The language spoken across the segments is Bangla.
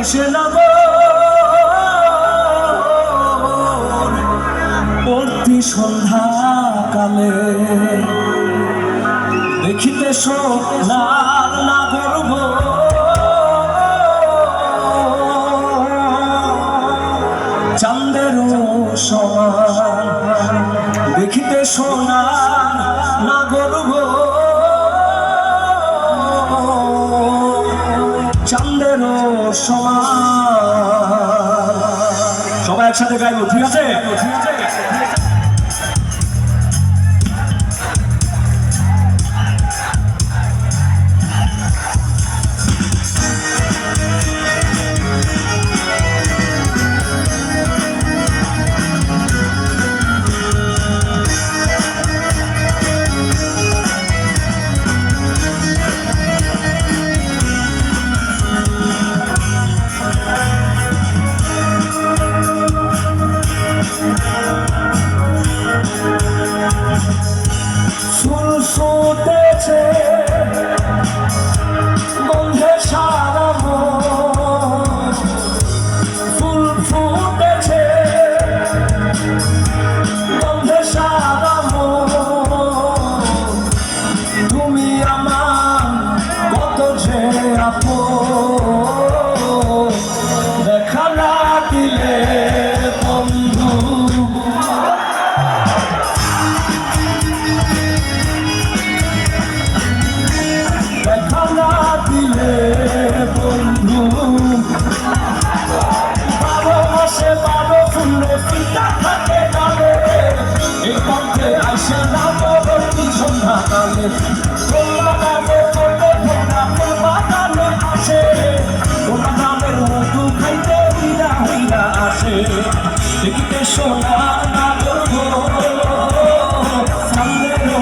কিসে নগর সন্ধ্যা কালে দেখিতে সোনার নাগর একসাথে গাইবো ঠিক আছে? দেখিতে সোনা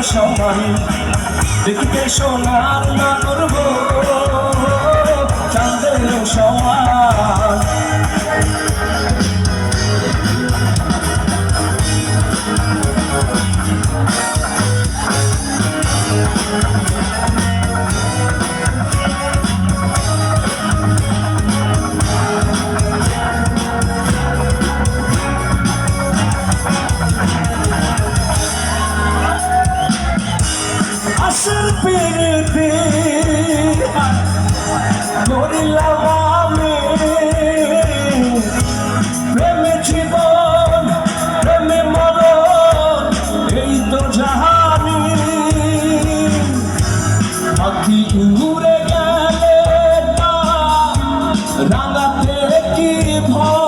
সমান দেখিতে সোনার না করব আসল পিরিতি করিলাম আমি প্রেমে জীবন প্রেমে মরণ এই তো জাহানি পাখি উড়ে গেলে রাঙাতে কি ভয়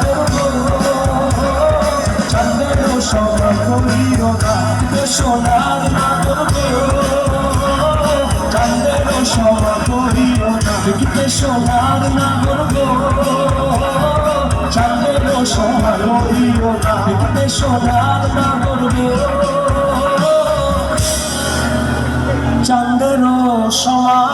সফল করিও না সোনার নাগরে কান্দের সফল করিও না সোনার নাগর গো চান্দের সফল করিও না সোনার নাগর গো চান্দের সমাজ